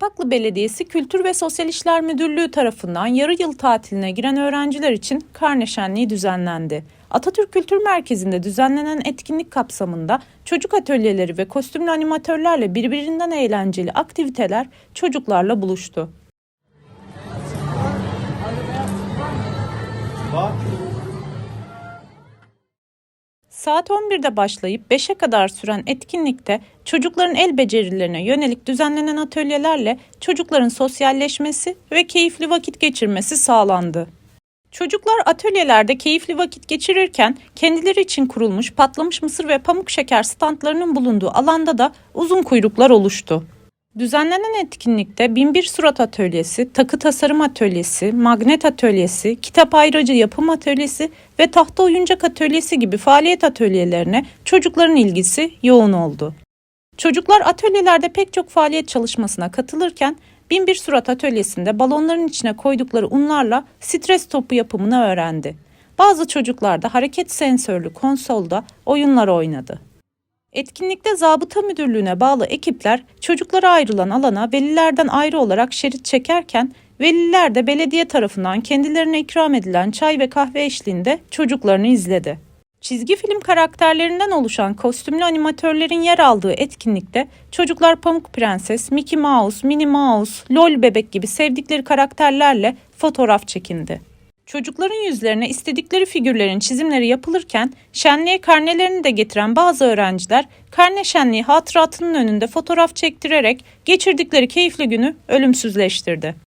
Kapaklı Belediyesi Kültür ve Sosyal İşler Müdürlüğü tarafından yarı yıl tatiline giren öğrenciler için karne şenliği düzenlendi. Atatürk Kültür Merkezi'nde düzenlenen etkinlik kapsamında çocuk atölyeleri ve kostümlü animatörlerle birbirinden eğlenceli aktiviteler çocuklarla buluştu. Saat 11'de başlayıp 5'e kadar süren etkinlikte çocukların el becerilerine yönelik düzenlenen atölyelerle çocukların sosyalleşmesi ve keyifli vakit geçirmesi sağlandı. Çocuklar atölyelerde keyifli vakit geçirirken kendileri için kurulmuş patlamış mısır ve pamuk şeker standlarının bulunduğu alanda da uzun kuyruklar oluştu. Düzenlenen etkinlikte Binbir Surat Atölyesi, Takı Tasarım Atölyesi, Magnet Atölyesi, Kitap Ayracı Yapım Atölyesi ve Tahta Oyuncak Atölyesi gibi faaliyet atölyelerine çocukların ilgisi yoğun oldu. Çocuklar atölyelerde pek çok faaliyet çalışmasına katılırken Binbir Surat Atölyesi'nde balonların içine koydukları unlarla stres topu yapımını öğrendi. Bazı çocuklar da hareket sensörlü konsolda oyunlar oynadı. Etkinlikte zabıta müdürlüğüne bağlı ekipler çocuklara ayrılan alana velilerden ayrı olarak şerit çekerken veliler de belediye tarafından kendilerine ikram edilen çay ve kahve eşliğinde çocuklarını izledi. Çizgi film karakterlerinden oluşan kostümlü animatörlerin yer aldığı etkinlikte çocuklar Pamuk Prenses, Mickey Mouse, Minnie Mouse, LOL bebek gibi sevdikleri karakterlerle fotoğraf çekindi. Çocukların yüzlerine istedikleri figürlerin çizimleri yapılırken şenliğe karnelerini de getiren bazı öğrenciler karne şenliği hatıratının önünde fotoğraf çektirerek geçirdikleri keyifli günü ölümsüzleştirdi.